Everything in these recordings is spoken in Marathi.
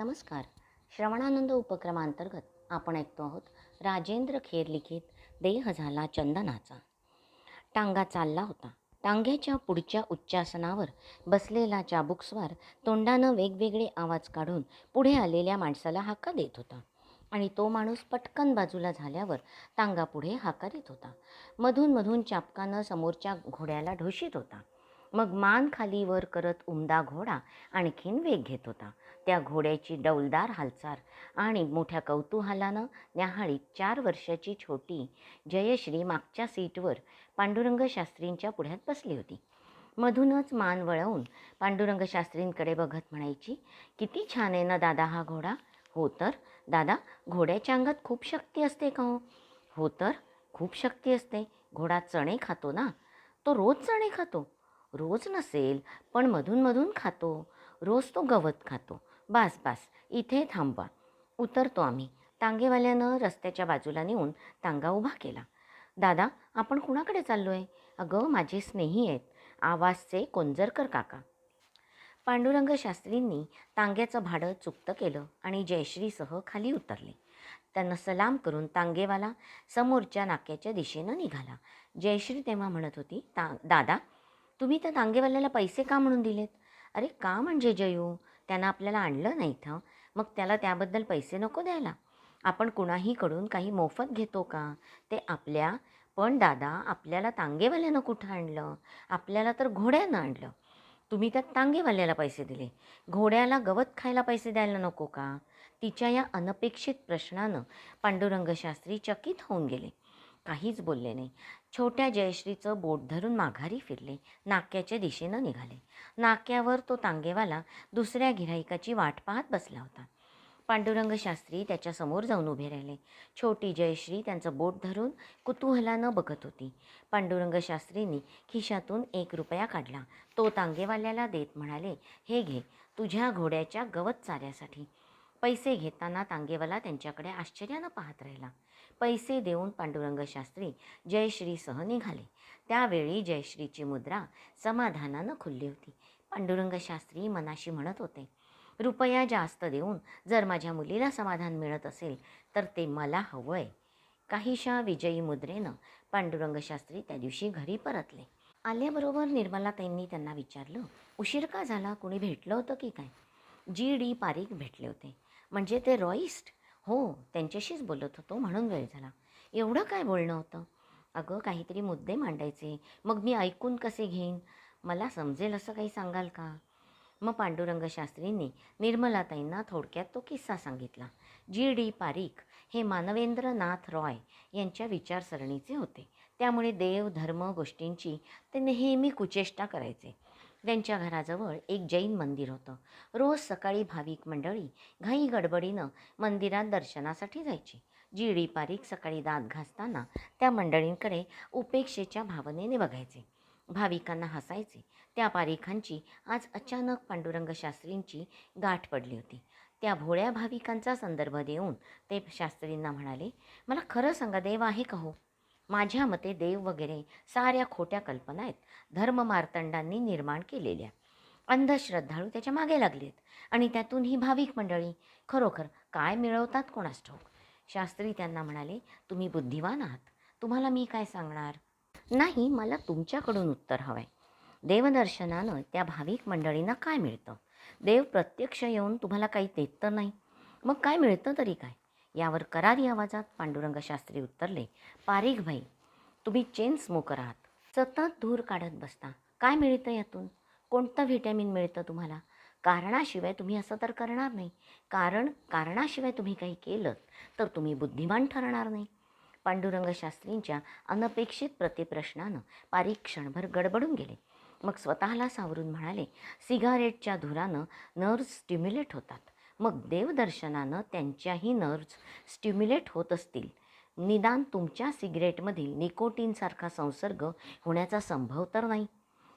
नमस्कार. श्रवणानंद उपक्रमांतर्गत आपण ऐकतो आहोत राजेंद्र खेर लिखित देह झाला चंदनाचा. टांगा चालला होता. टांग्याच्या पुढच्या उच्चासनावर बसलेला चाबुकस्वार तोंडानं वेगवेगळे आवाज काढून पुढे आलेल्या माणसाला हाका देत होता आणि तो माणूस पटकन बाजूला झाल्यावर टांगा पुढे हाका देत होता. मधून मधून चापकानं समोरच्या घोड्याला ढोशीत होता. मग मान खाली वर करत उमदा घोडा आणखीन वेग घेत होता. त्या घोड्याची डौलदार हालचाल आणि मोठ्या कौतूहलानं न्याहाळीत चार वर्षाची छोटी जयश्री मागच्या सीटवर पांडुरंग शास्त्रींच्या पुढ्यात बसली होती. मधूनच मान वळवून पांडुरंग शास्त्रींकडे बघत म्हणायची किती छान आहे ना दादा हा घोडा. हो तर. दादा घोड्याच्या अंगात खूप शक्ती असते का हो? हो तर. खूप शक्ती असते. घोडा चणे खातो ना. तो रोज चणे खातो. रोज नसेल पण मधून मधून खातो. रोज तो गवत खातो. बास बास इथे थांबवा. उतरतो आम्ही. तांगेवाल्यानं रस्त्याच्या बाजूला नेऊन तांगा उभा केला. दादा आपण कुणाकडे चाललो आहे अगं माझे स्नेही आहेत. आवाजचे कोंजरकर काका. पांडुरंग शास्त्रींनी तांग्याचं भाडं चुकतं केलं आणि जयश्रीसह खाली उतरले. त्यांना सलाम करून तांगेवाला समोरच्या नाक्याच्या दिशेनं निघाला. जयश्री तेव्हा म्हणत होती ता दादा तुम्ही त्या तांगेवाल्याला पैसे का म्हणून दिलेत? अरे का म्हणजे जयू? त्यानं आपल्याला आणलं नाही इथं मग त्याला त्याबद्दल पैसे नको द्यायला. आपण कुणाहीकडून काही मोफत घेतो का? ते आपल्या पण दादा आपल्याला तांगेवाल्यानं कुठं आणलं? आपल्याला तर घोड्यानं आणलं. तुम्ही त्या तांगेवाल्याला पैसे दिले. घोड्याला गवत खायला पैसे द्यायला नको का? तिच्या या अनपेक्षित प्रश्नानं पांडुरंग शास्त्री चकित होऊन गेले. काहीच बोलले नाही. छोट्या जयश्रीचं बोट धरून माघारी फिरले. नाक्याच्या दिशेनं निघाले. नाक्यावर तो तांगेवाला दुसऱ्या गिऱ्हाईकाची वाट पाहत बसला होता. पांडुरंग शास्त्री त्याच्यासमोर जाऊन उभे राहिले. छोटी जयश्री त्यांचं बोट धरून कुतूहलानं बघत होती. पांडुरंग शास्त्रींनी खिशातून एक रुपया काढला. तो तांगेवाल्याला देत म्हणाले हे घे तुझ्या घोड्याच्या गवत चाऱ्यासाठी. पैसे घेताना तांगेवाला त्यांच्याकडे आश्चर्यानं पाहत राहिला. पैसे देऊन पांडुरंग शास्त्री जयश्रीसह निघाले. त्यावेळी जयश्रीची मुद्रा समाधानानं खुलली होती. पांडुरंग शास्त्री मनाशी म्हणत होते रुपया जास्त देऊन जर माझ्या मुलीला समाधान मिळत असेल तर ते मला हवं आहे काहीशा विजयी मुद्रेनं पांडुरंग शास्त्री त्या दिवशी घरी परतले. आल्याबरोबर निर्मलाताईंनी त्यांना विचारलं उशीर का झाला? कुणी भेटलं होतं की काय? जी डी पारीख भेटले होते. म्हणजे ते रॉईस्ट? हो त्यांच्याशीच बोलत होतो म्हणून वेळ झाला. एवढं काय बोलणं होतं? अगं काहीतरी मुद्दे मांडायचे. मग मी ऐकून कसे घेईन? मला समजेल असं काही सांगाल का? मग पांडुरंग शास्त्रींनी निर्मलाताईंना थोडक्यात तो किस्सा सांगितला. जी. डी. पारीख हे मानवेंद्रनाथ रॉय यांच्या विचारसरणीचे होते. त्यामुळे देव धर्म गोष्टींची ते नेहमी कुचेष्टा करायचे. त्यांच्या घराजवळ एक जैन मंदिर होतं. रोज सकाळी भाविक मंडळी घाई गडबडीनं मंदिरात दर्शनासाठी जायची. जी पारीख सकाळी दात घासताना त्या मंडळींकडे उपेक्षेच्या भावनेने बघायचे. भाविकांना हसायचे. त्या पारिखांची आज अचानक पांडुरंग शास्त्रींची गाठ पडली होती. त्या भोळ्या भाविकांचा संदर्भ देऊन ते शास्त्रींना म्हणाले मला खरं सांगा देव आहे का हो? माझ्या मते देव वगैरे साऱ्या खोट्या कल्पना आहेत. धर्ममार्तंडांनी निर्माण केलेल्या. अंधश्रद्धाळू त्याच्यामागे लागलेत आणि त्यातून ही भाविक मंडळी खरोखर काय मिळवतात कोणास ठाऊक? शास्त्री त्यांना म्हणाले तुम्ही बुद्धिवान आहात. तुम्हाला मी काय सांगणार? नाही मला तुमच्याकडून उत्तर हवं आहे देवदर्शनानं त्या भाविक मंडळींना काय मिळतं? देव प्रत्यक्ष येऊन तुम्हाला काही देत तर नाही. मग काय मिळतं तरी काय? यावर करारी आवाजात पांडुरंग शास्त्री उत्तरले पारीख भाई तुम्ही चेन स्मोकर आहात. सतत धूर काढत बसता. काय मिळतं यातून? कोणतं व्हिटॅमिन मिळतं तुम्हाला? कारणाशिवाय तुम्ही असं तर करणार नाही. कारण कारणाशिवाय तुम्ही काही केलं तर तुम्ही बुद्धिमान ठरणार नाही. पांडुरंग शास्त्रींच्या अनपेक्षित प्रतिप्रश्नानं पारी क्षणभर गडबडून गेले. मग स्वतःला सावरून म्हणाले सिगारेटच्या धुरानं नर्व्ज स्टिम्युलेट होतात. मग देवदर्शनानं त्यांच्याही नर्व्ज स्टिम्युलेट होत असतील. निदान तुमच्या सिगरेटमधील निकोटीनसारखा संसर्ग होण्याचा संभव तर नाही.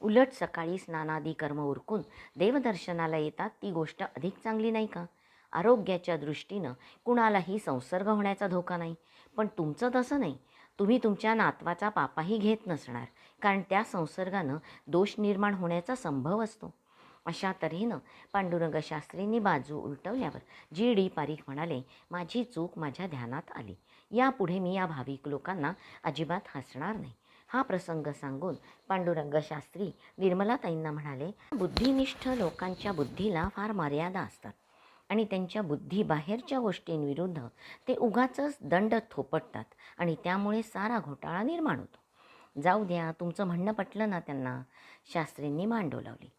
उलट सकाळी स्नानादी कर्म उरकून देवदर्शनाला येतात ती गोष्ट अधिक चांगली नाही का? आरोग्याच्या दृष्टीनं कुणालाही संसर्ग होण्याचा धोका नाही. पण तुमचं तसं नाही. तुम्ही तुमच्या नातवाचा पापाही घेत नसणार. कारण त्या संसर्गानं दोष निर्माण होण्याचा संभव असतो. अशा तऱ्हेनं पांडुरंग शास्त्रींनी बाजू उलटवल्यावर जी डी पारीख म्हणाले माझी चूक माझ्या ध्यानात आली. यापुढे मी या भाविक लोकांना अजिबात हसणार नाही. हा प्रसंग सांगून पांडुरंग शास्त्री निर्मलाताईंना म्हणाले बुद्धिनिष्ठ लोकांच्या बुद्धीला फार मर्यादा असतात आणि त्यांच्या बुद्धीबाहेरच्या गोष्टींविरुद्ध ते उगाचच दंड थोपटतात आणि त्यामुळे सारा घोटाळा निर्माण होतो. जाऊ द्या तुमचं म्हणणं पटलं ना त्यांना. शास्त्रींनी मान डोलावली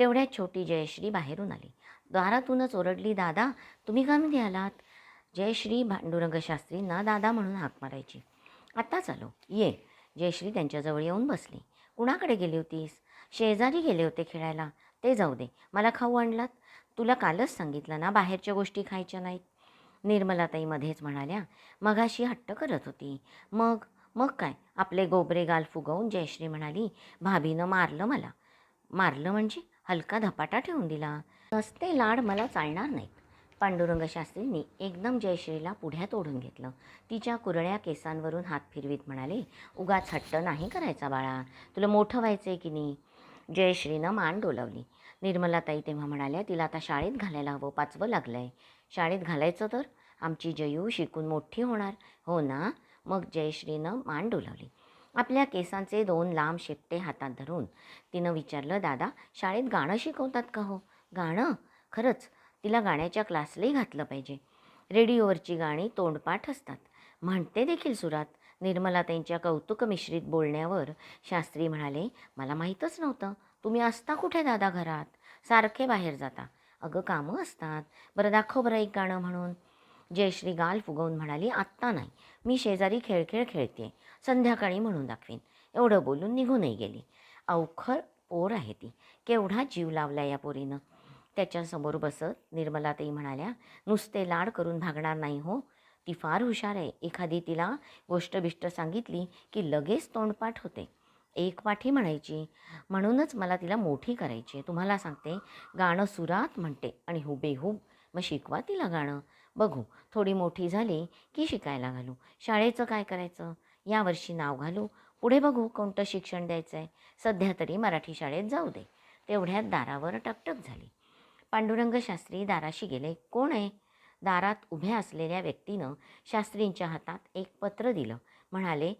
तेवढ्यात छोटी जयश्री बाहेरून आली. दारातूनच ओरडली दादा तुम्ही का मध्ये आलात? जयश्री भांडुरंगशास्त्रींना दादा म्हणून हाक मारायची. आत्ताच आलो. ये. जयश्री त्यांच्याजवळ येऊन बसली. कुणाकडे गेली होतीस? शेजारी गेले होते खेळायला. ते जाऊ दे. मला खाऊ आणलात. तुला कालच सांगितलं ना बाहेरच्या गोष्टी खायच्या नाहीत. निर्मलाताई मध्येच म्हणाल्या. मगाशी हट्ट करत होती. मग? मग काय? आपले गोबरे गाल फुगवून जयश्री म्हणाली भाभीनं मारलं मला. मारलं म्हणजे? हलका धपाटा ठेवून दिला. नसते लाड मला चालणार नाहीत. पांडुरंग शास्त्रींनी एकदम जयश्रीला पुढ्यात ओढून घेतलं. तिच्या कुरळ्या केसांवरून हात फिरवीत म्हणाले उगाच हट्ट नाही करायचा बाळा. तुला मोठं व्हायचं आहे की नाही? जयश्रीनं मान डोलवली. निर्मलाताई तेव्हा म्हणाल्या तिला आता शाळेत घालायला हवं. पाचवं लागलं आहे शाळेत घालायचं तर? आमची जयू शिकून मोठी होणार. हो ना. मग जयश्रीनं मान डोलावली. आपल्या केसांचे दोन लांब शेपटे हातात धरून. तिनं विचारलं दादा शाळेत गाणं शिकवतात का हो? गाणं? खरंच तिला गाण्याच्या क्लासलाही घातलं पाहिजे. रेडिओवरची गाणी तोंडपाठ असतात. म्हणते देखील सुरात. निर्मला त्यांच्या कौतुक मिश्रित बोलण्यावर शास्त्री म्हणाले मला माहीतच नव्हतं. तुम्ही असता कुठे दादा घरात? सारखे बाहेर जाता. अगं कामं असतात. बरं दाखव बरं एक गाणं म्हणून. जयश्री गाल फुगवून म्हणाली आत्ता नाही. मी शेजारी खेळ खेळ खेळते संध्याकाळी म्हणून दाखवीन. एवढं बोलून निघूनही गेली. अवखर पोर आहे ती. केवढा जीव लावला या पोरीनं. त्याच्यासमोर बसत निर्मलाताई म्हणाल्या नुसते लाड करून भागणार नाही हो. ती फार हुशार आहे. एखादी तिला गोष्ट बिष्ट सांगितली की लगेच तोंडपाठ होते. एक पाठी म्हणायची. म्हणूनच मला तिला मोठी करायची आहे. तुम्हाला सांगते गाणं सुरात म्हणते आणि हुबेहूब मग शिकवा तिला गाणं. बघू थोडी मोठी झाली की शिकायला घालू. शाळेचं काय करायचं? यावर्षी नाव घालू. पुढे बघू कोणतं शिक्षण द्यायचं आहे सध्या तरी मराठी शाळेत जाऊ दे. तेवढ्यात दारावर टकटक झाली. पांडुरंग शास्त्री दाराशी गेले. कोण आहे? दारात उभ्या असलेल्या व्यक्तीनं शास्त्रींच्या हातात एक पत्र दिलं. म्हणाले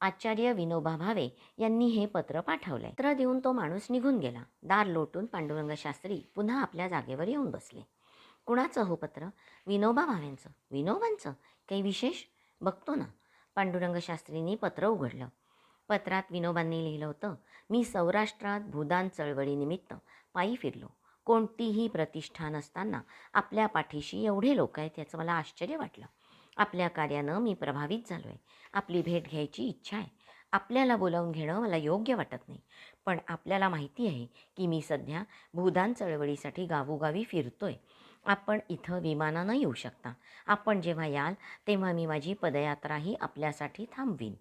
आचार्य विनोबा भावे यांनी हे पत्र पाठवलंय. पत्र देऊन तो माणूस निघून गेला. दार लोटून पांडुरंग शास्त्री पुन्हा आपल्या जागेवर येऊन बसले. कुणाचं हो पत्र? विनोबा भावेंचं. विनोबांचं? काही विशेष? बघतो ना. पांडुरंग शास्त्रींनी पत्र उघडलं. पत्रात विनोबांनी लिहिलं होतं मी सौराष्ट्रात भूदान चळवळीनिमित्त पायी फिरलो. कोणतीही प्रतिष्ठा नसताना आपल्या पाठीशी एवढे लोक आहेत याचं मला आश्चर्य वाटलं. आपल्या कार्यानं मी प्रभावित झालो आहे आपली भेट घ्यायची इच्छा आहे. आपल्याला बोलावून घेणं मला योग्य वाटत नाही. पण आपल्याला माहिती आहे की मी सध्या भूदान चळवळीसाठी गावोगावी फिरतो आहे आपण इथं विमानानं येऊ शकता. आपण जेव्हा याल तेव्हा मी माझी पदयात्राही आपल्यासाठी थांबवीन.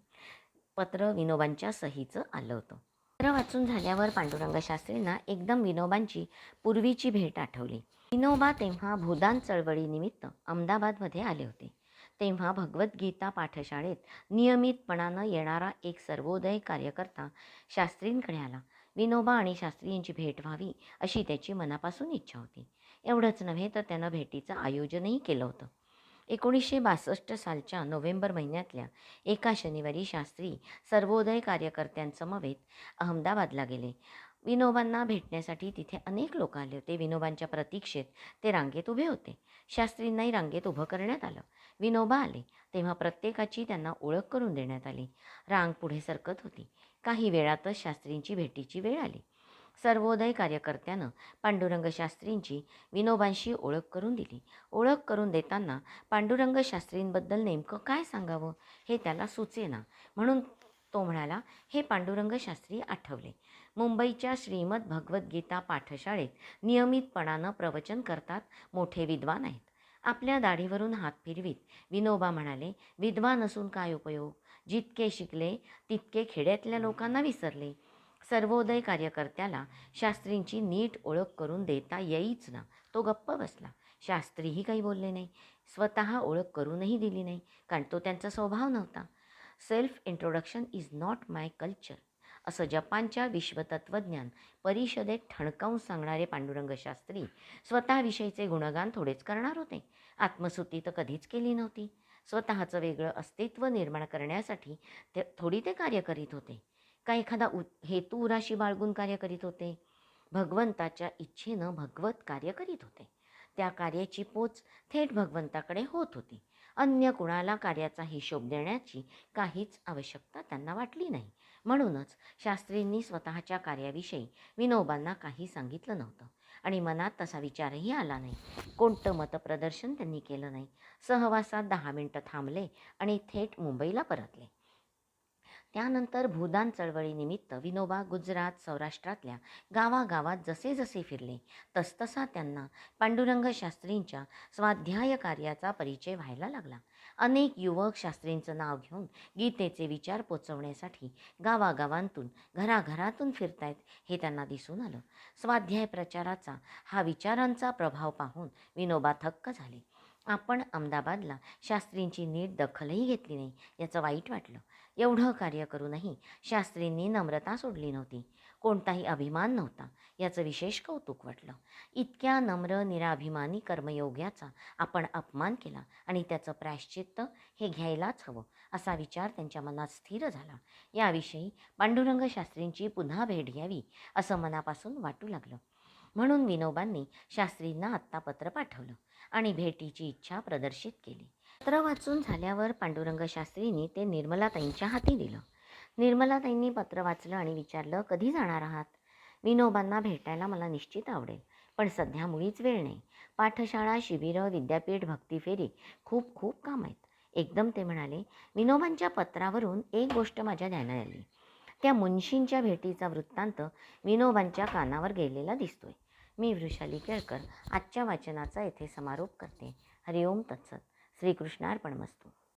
पत्र विनोबांच्या सहीचं आलं होतं. पत्र वाचून झाल्यावर पांडुरंग शास्त्रींना एकदम विनोबांची पूर्वीची भेट आठवली. विनोबा तेव्हा भूदान चळवळीनिमित्त अहमदाबादमध्ये आले होते. तेव्हा भगवद्गीता पाठशाळेत नियमितपणानं येणारा एक सर्वोदय कार्यकर्ता शास्त्रींकडे आला. विनोबा आणि शास्त्री यांची भेट व्हावी अशी त्याची मनापासून इच्छा होती. एवढंच नव्हे तर त्यानं भेटीचं आयोजनही केलं होतं. एकोणीसशे बासष्ट सालच्या नोव्हेंबर महिन्यातल्या एका शनिवारी शास्त्री सर्वोदय कार्यकर्त्यांसमवेत अहमदाबादला गेले. विनोबांना भेटण्यासाठी तिथे अनेक लोक आले होते. विनोबांच्या प्रतीक्षेत ते रांगेत उभे होते. शास्त्रींनाही रांगेत उभं करण्यात आलं. विनोबा आले तेव्हा प्रत्येकाची त्यांना ओळख करून देण्यात आली. रांग पुढे सरकत होती. काही वेळातच शास्त्रींची भेटीची वेळ आली. सर्वोदय कार्यकर्त्यानं पांडुरंग शास्त्रींची विनोबांशी ओळख करून दिली. ओळख करून देताना पांडुरंग शास्त्रींबद्दल नेमकं काय सांगावं हे त्याला सुचेना. म्हणून तो म्हणाला हे पांडुरंग शास्त्री आठवले. मुंबईच्या श्रीमद भगवद्गीता पाठशाळेत नियमितपणानं प्रवचन करतात मोठे विद्वान आहेत. आपल्या दाढीवरून हात फिरवीत विनोबा म्हणाले विद्वान असून काय उपयोग? जितके शिकले तितके खेड्यातल्या लोकांना विसरले. सर्वोदय कार्यकर्त्याला शास्त्रींची नीट ओळख करून देता येईच ना. तो गप्प बसला. शास्त्रीही काही बोलले नाही. स्वतः ओळख करूनही दिली नाही कारण तो त्यांचा स्वभाव नव्हता. Self introduction is not my culture. असं जपानच्या विश्वतत्वज्ञान परिषदेत ठणकावून सांगणारे पांडुरंग शास्त्री स्वतःविषयीचे गुणगान थोडेच करणार होते. आत्मसुती तर कधीच केली नव्हती. स्वतःचं वेगळं अस्तित्व निर्माण करण्यासाठी ते थोडी ते कार्य करीत होते. का एखादा उ हेतू उराशी बाळगून कार्य करीत होते? भगवंताच्या इच्छेनं भगवत कार्य करीत होते. त्या कार्याची पोच थेट भगवंताकडे होत होती. अन्य कुणाला कार्याचा हिशोब देण्याची काहीच आवश्यकता त्यांना वाटली नाही. म्हणूनच शास्त्रींनी स्वतःच्या कार्याविषयी विनोबांना काही सांगितलं नव्हतं. आणि मनात तसा विचारही आला नाही. कोणतं मतप्रदर्शन त्यांनी केलं नाही. सहवासात दहा मिनटं थांबले आणि थेट मुंबईला परतले. त्यानंतर भूदान चळवळीनिमित्त विनोबा गुजरात सौराष्ट्रातल्या गावागावात जसे जसे फिरले. तसतसा त्यांना पांडुरंग शास्त्रींच्या स्वाध्याय कार्याचा परिचय व्हायला लागला. अनेक युवक शास्त्रींचं नाव घेऊन गीतेचे विचार पोचवण्यासाठी गावागावांतून घराघरातून फिरतायत हे त्यांना दिसून आलं. स्वाध्याय प्रचाराचा हा विचारांचा प्रभाव पाहून विनोबा थक्क झाले. आपण अहमदाबादला शास्त्रींची नीट दखलही घेतली नाही याचं वाईट वाटलं. एवढं कार्य करूनही शास्त्रींनी नम्रता सोडली नव्हती. कोणताही अभिमान नव्हता. याचं विशेष कौतुक वाटलं. इतक्या नम्र निराभिमानी कर्मयोग्याचा आपण अपमान केला आणि त्याचं प्रायश्चित्त हे घ्यायलाच हवं असा विचार त्यांच्या मनात स्थिर झाला. याविषयी पांडुरंग शास्त्रींची पुन्हा भेट घ्यावी असं मनापासून वाटू लागलं. म्हणून विनोबांनी शास्त्रींना आत्ता पत्र पाठवलं आणि भेटीची इच्छा प्रदर्शित केली. पत्र वाचून झाल्यावर पांडुरंग शास्त्रींनी ते निर्मलाताईंच्या हाती दिलं. निर्मलाताईंनी पत्र वाचलं आणि विचारलं कधी जाणार आहात? विनोबांना भेटायला मला निश्चित आवडेल पण सध्या मुळीच वेळ नाही. पाठशाळा शिबिरं विद्यापीठ भक्तीफेरी खूप खूप काम आहेत. एकदम ते म्हणाले विनोबांच्या पत्रावरून एक गोष्ट माझ्या ध्यानात आली. त्या मुन्शींच्या भेटीचा वृत्तांत विनोबांच्या कानावर गेलेला दिसतोय. मी वृषाली केळकर आजच्या वाचनाचा येथे समारोप करते. हरिओम तत्सत. श्रीकृष्णार्पण मस्तू